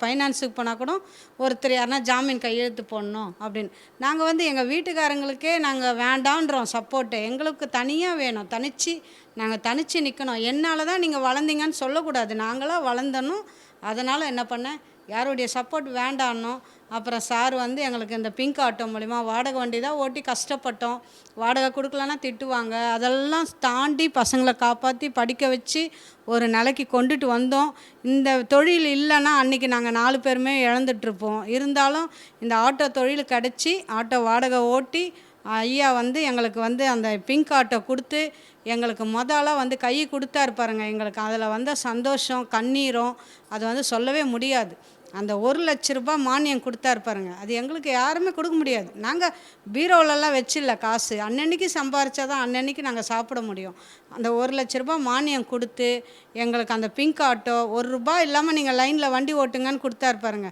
ஃபைனான்ஸுக்கு போனால் கூட ஒருத்தர் யாருன்னா ஜாமீன் கையெழுத்து போடணும் அப்படின்னு. நாங்கள் வந்து எங்கள் வீட்டுக்காரங்களுக்கே நாங்கள் வேண்டான்றோம் சப்போர்ட்டு எங்களுக்கு தனியாக வேணும். தனிச்சு நாங்கள் தனிச்சு நிற்கணும் என்னால் தான் நீங்கள் வளர்ந்தீங்கன்னு சொல்லக்கூடாது. நாங்களாக வளர்ந்தனும் அதனால் என்ன பண்ணேன் யாருடைய சப்போர்ட் வேண்டான்னோம் அப்புறம் சார் வந்து எங்களுக்கு இந்த பிங்க் ஆட்டோ மூலிமா வாடகை வண்டி தான் ஓட்டி கஷ்டப்பட்டோம். வாடகை கொடுக்கலன்னா திட்டுவாங்க. அதெல்லாம் தாண்டி பசங்களை காப்பாற்றி படிக்க வச்சு ஒரு நிலைக்கு கொண்டுட்டு வந்தோம். இந்த தொழில் இல்லைன்னா அன்றைக்கி நாங்கள் நாலு பேருமே இழந்துட்டுருப்போம் இருந்தாலும் இந்த ஆட்டோ தொழில் கிடச்சி ஆட்டோ வாடகை ஓட்டி ஐயா வந்து எங்களுக்கு வந்து அந்த பிங்க் ஆட்டோ கொடுத்து எங்களுக்கு முதல்ல வந்து கை கொடுத்தா இருப்பாருங்க எங்களுக்கு அதில் வந்த சந்தோஷம் கண்ணீரும் அது வந்து சொல்லவே முடியாது. அந்த ஒரு லட்ச ரூபாய் மானியம் கொடுத்தா இருப்பாருங்க அது எங்களுக்கு யாருமே கொடுக்க முடியாது. நாங்கள் பீரோலெல்லாம் வச்சில்ல காசு. அன்னன்னைக்கு சம்பாரிச்சா தான் அன்னன்னைக்கு நாங்கள் சாப்பிட முடியும். அந்த ஒரு லட்ச ரூபாய் மானியம் கொடுத்து எங்களுக்கு அந்த பிங்க் ஆட்டோ ஒரு ரூபாய் இல்லாமல் நீங்கள் லைனில் வண்டி ஓட்டுங்கன்னு கொடுத்தா இருப்பாருங்க